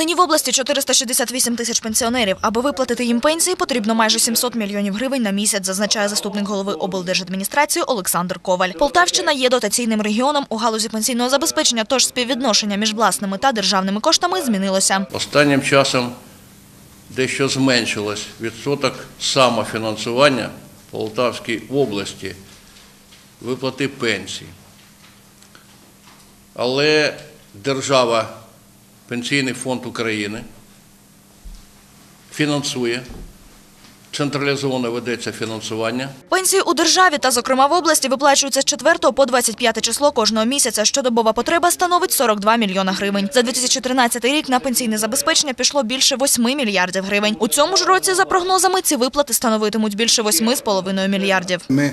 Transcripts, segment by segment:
Нині в області 468 тисяч пенсіонерів. Аби виплатити їм пенсії, потрібно майже 700 мільйонів гривень на місяць, зазначає заступник голови облдержадміністрації Олександр Коваль. Полтавщина є дотаційним регіоном у галузі пенсійного забезпечення, тож співвідношення між власними та державними коштами змінилося. Останнім часом дещо зменшилось відсоток самофінансування Полтавській області виплати пенсій. Але держава, Пенсійний фонд України фінансує, централізовано ведеться фінансування. Пенсії у державі та, зокрема, в області виплачуються з 4 по 25 число кожного місяця. Щодобова потреба становить 42 мільйона гривень. За 2013 рік на пенсійне забезпечення пішло більше 8 мільярдів гривень. У цьому ж році, за прогнозами, ці виплати становитимуть більше 8,5 мільярдів. Ми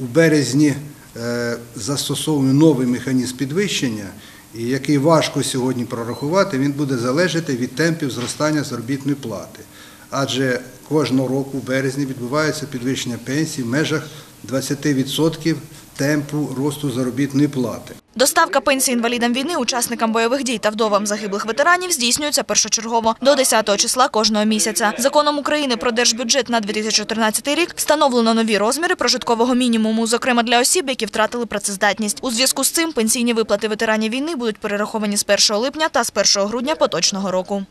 у березні е, застосовуємо новий механізм підвищення, і який важко сьогодні прорахувати, він буде залежати від темпів зростання заробітної плати. Адже кожного року в березні відбувається підвищення пенсій в межах 20% темпу росту заробітної плати. Доставка пенсій інвалідам війни, учасникам бойових дій та вдовам загиблих ветеранів здійснюється першочергово до 10 числа кожного місяця. Законом України про держбюджет на 2014 рік встановлено нові розміри прожиткового мінімуму, зокрема для осіб, які втратили працездатність. У зв'язку з цим пенсійні виплати ветеранів війни будуть перераховані з 1 липня та з 1 грудня поточного року.